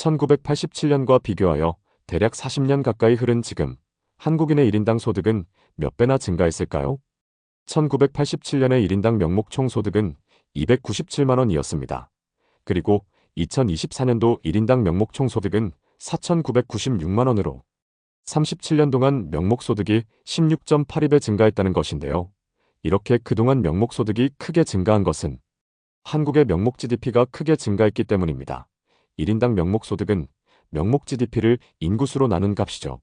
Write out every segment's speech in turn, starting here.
1987년과 비교하여 대략 40년 가까이 흐른 지금 한국인의 1인당 소득은 몇 배나 증가했을까요? 1987년의 1인당 명목 총 소득은 297만 원이었습니다. 그리고 2024년도 1인당 명목 총 소득은 4,996만 원으로 37년 동안 명목 소득이 16.82배 증가했다는 것인데요. 이렇게 그동안 명목 소득이 크게 증가한 것은 한국의 명목 GDP가 크게 증가했기 때문입니다. 1인당 명목 소득은 명목 GDP를 인구수로 나눈 값이죠.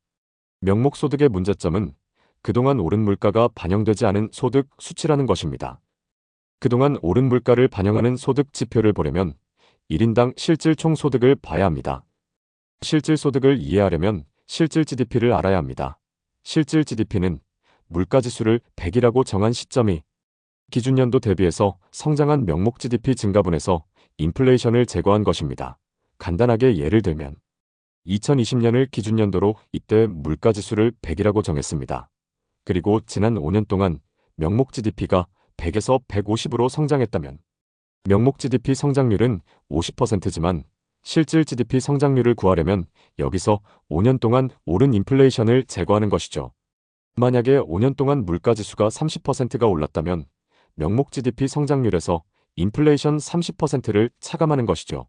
명목 소득의 문제점은 그동안 오른 물가가 반영되지 않은 소득 수치라는 것입니다. 그동안 오른 물가를 반영하는 소득 지표를 보려면 1인당 실질 총소득을 봐야 합니다. 실질 소득을 이해하려면 실질 GDP를 알아야 합니다. 실질 GDP는 물가지수를 100이라고 정한 시점이 기준연도 대비해서 성장한 명목 GDP 증가분에서 인플레이션을 제거한 것입니다. 간단하게 예를 들면 2020년을 기준연도로 이때 물가지수를 100이라고 정했습니다. 그리고 지난 5년 동안 명목 GDP가 100에서 150으로 성장했다면 명목 GDP 성장률은 50%지만 실질 GDP 성장률을 구하려면 여기서 5년 동안 오른 인플레이션을 제거하는 것이죠. 만약에 5년 동안 물가지수가 30%가 올랐다면 명목 GDP 성장률에서 인플레이션 30%를 차감하는 것이죠.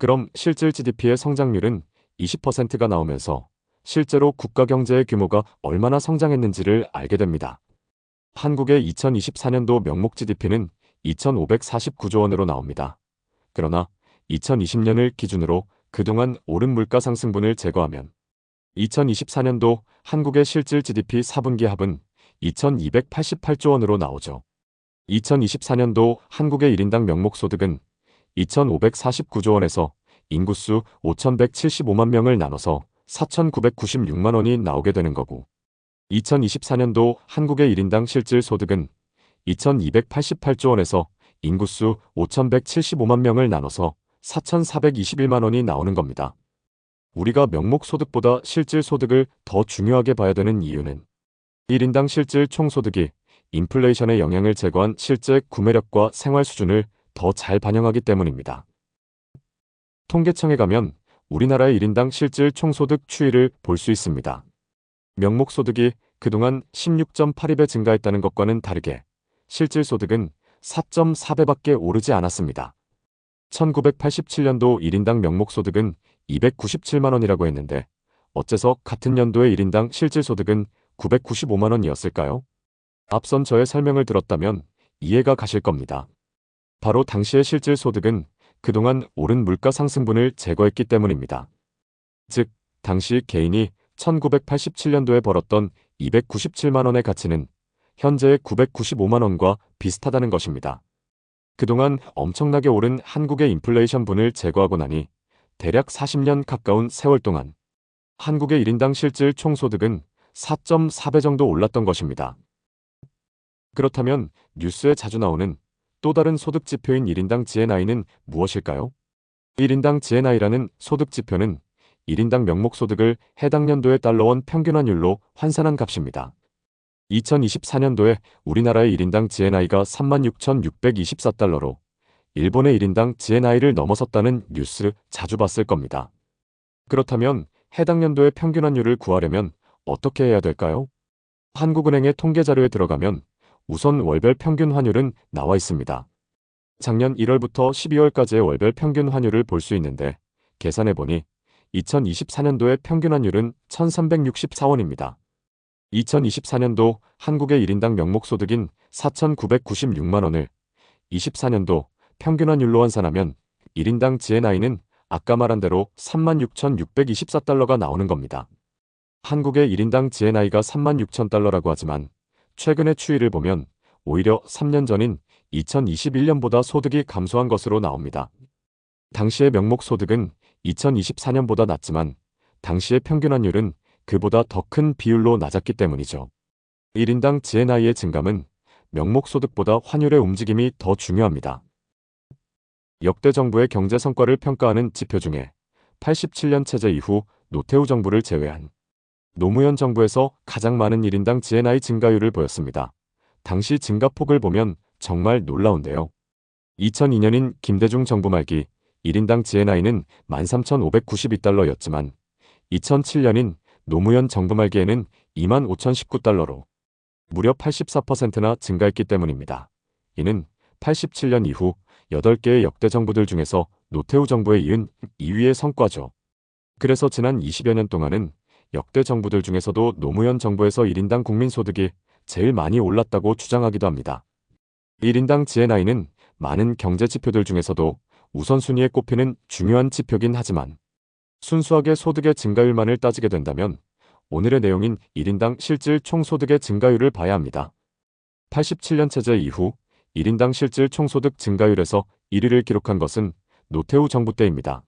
그럼 실질 GDP의 성장률은 20%가 나오면서 실제로 국가 경제의 규모가 얼마나 성장했는지를 알게 됩니다. 한국의 2024년도 명목 GDP는 2,549조 원으로 나옵니다. 그러나 2020년을 기준으로 그동안 오른 물가 상승분을 제거하면 2024년도 한국의 실질 GDP 4분기 합은 2,288조 원으로 나오죠. 2024년도 한국의 1인당 명목소득은 2,549조 원에서 인구수 5,175만 명을 나눠서 4,996만 원이 나오게 되는 거고 2024년도 한국의 1인당 실질 소득은 2,288조 원에서 인구수 5,175만 명을 나눠서 4,421만 원이 나오는 겁니다. 우리가 명목 소득보다 실질 소득을 더 중요하게 봐야 되는 이유는 1인당 실질 총소득이 인플레이션의 영향을 제거한 실제 구매력과 생활 수준을 더 잘 반영하기 때문입니다. 통계청에 가면 우리나라의 1인당 실질 총소득 추이를 볼 수 있습니다. 명목 소득이 그동안 16.82배 증가했다는 것과는 다르게 실질 소득은 4.4배밖에 오르지 않았습니다. 1987년도 1인당 명목 소득은 297만 원이라고 했는데 어째서 같은 연도의 1인당 실질 소득은 995만 원이었을까요? 앞선 저의 설명을 들었다면 이해가 가실 겁니다. 바로 당시의 실질 소득은 그동안 오른 물가 상승분을 제거했기 때문입니다. 즉, 당시 개인이 1987년도에 벌었던 297만 원의 가치는 현재의 995만 원과 비슷하다는 것입니다. 그동안 엄청나게 오른 한국의 인플레이션 분을 제거하고 나니 대략 40년 가까운 세월 동안 한국의 1인당 실질 총소득은 4.4배 정도 올랐던 것입니다. 그렇다면 뉴스에 자주 나오는 또 다른 소득 지표인 1인당 GNI는 무엇일까요? 1인당 GNI라는 소득 지표는 1인당 명목 소득을 해당 년도의 달러원 평균환율로 환산한 값입니다. 2024년도에 우리나라의 1인당 GNI가 36,624달러로 일본의 1인당 GNI를 넘어섰다는 뉴스 자주 봤을 겁니다. 그렇다면 해당 연도의 평균환율을 구하려면 어떻게 해야 될까요? 한국은행의 통계 자료에 들어가면 우선 월별 평균 환율은 나와 있습니다. 작년 1월부터 12월까지의 월별 평균 환율을 볼 수 있는데 계산해 보니 2024년도의 평균 환율은 1364원입니다. 2024년도 한국의 1인당 명목소득인 4,996만 원을 24년도 평균 환율로 환산하면 1인당 GNI는 아까 말한 대로 36,624달러가 나오는 겁니다. 한국의 1인당 GNI가 36,000달러라고 하지만 최근의 추이를 보면 오히려 3년 전인 2021년보다 소득이 감소한 것으로 나옵니다. 당시의 명목 소득은 2024년보다 낮지만 당시의 평균 환율은 그보다 더 큰 비율로 낮았기 때문이죠. 1인당 GNI의 증감은 명목 소득보다 환율의 움직임이 더 중요합니다. 역대 정부의 경제 성과를 평가하는 지표 중에 87년 체제 이후 노태우 정부를 제외한 노무현 정부에서 가장 많은 1인당 GNI 증가율을 보였습니다. 당시 증가폭을 보면 정말 놀라운데요. 2002년인 김대중 정부 말기 1인당 GNI는 13,592달러였지만 2007년인 노무현 정부 말기에는 25,019달러로 무려 84%나 증가했기 때문입니다. 이는 87년 이후 8개의 역대 정부들 중에서 노태우 정부에 이은 2위의 성과죠. 그래서 지난 20여 년 동안은 역대 정부들 중에서도 노무현 정부에서 1인당 국민소득이 제일 많이 올랐다고 주장하기도 합니다. 1인당 GNI는 많은 경제 지표들 중에서도 우선순위에 꼽히는 중요한 지표긴 하지만 순수하게 소득의 증가율만을 따지게 된다면 오늘의 내용인 1인당 실질 총소득의 증가율을 봐야 합니다. 87년 체제 이후 1인당 실질 총소득 증가율에서 1위를 기록한 것은 노태우 정부 때입니다.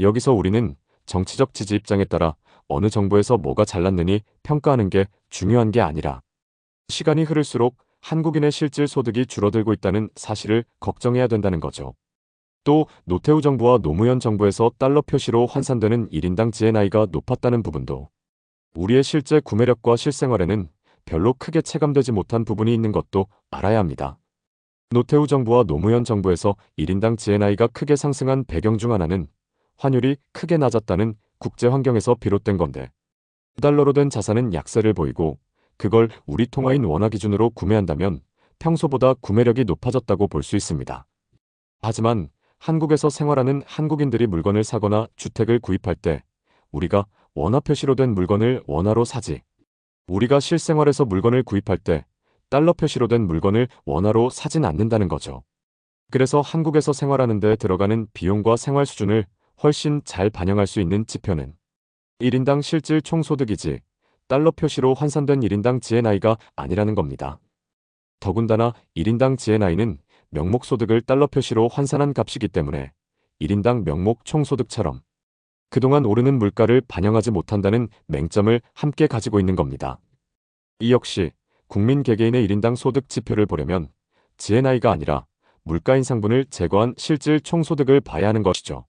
여기서 우리는 정치적 지지 입장에 따라 어느 정부에서 뭐가 잘났느니 평가하는 게 중요한 게 아니라 시간이 흐를수록 한국인의 실질 소득이 줄어들고 있다는 사실을 걱정해야 된다는 거죠. 또 노태우 정부와 노무현 정부에서 달러 표시로 환산되는 1인당 GNI가 높았다는 부분도 우리의 실제 구매력과 실생활에는 별로 크게 체감되지 못한 부분이 있는 것도 알아야 합니다. 노태우 정부와 노무현 정부에서 1인당 GNI가 크게 상승한 배경 중 하나는 환율이 크게 낮았다는 국제 환경에서 비롯된 건데 달러로 된 자산은 약세를 보이고 그걸 우리 통화인 원화 기준으로 구매한다면 평소보다 구매력이 높아졌다고 볼 수 있습니다. 하지만 한국에서 생활하는 한국인들이 물건을 사거나 주택을 구입할 때 우리가 원화 표시로 된 물건을 원화로 사지. 우리가 실생활에서 물건을 구입할 때 달러 표시로 된 물건을 원화로 사진 않는다는 거죠. 그래서 한국에서 생활하는 데 들어가는 비용과 생활 수준을 훨씬 잘 반영할 수 있는 지표는 1인당 실질 총소득이지 달러 표시로 환산된 1인당 GNI가 아니라는 겁니다. 더군다나 1인당 GNI는 명목 소득을 달러 표시로 환산한 값이기 때문에 1인당 명목 총소득처럼 그동안 오르는 물가를 반영하지 못한다는 맹점을 함께 가지고 있는 겁니다. 이 역시 국민 개개인의 1인당 소득 지표를 보려면 GNI가 아니라 물가 인상분을 제거한 실질 총소득을 봐야 하는 것이죠.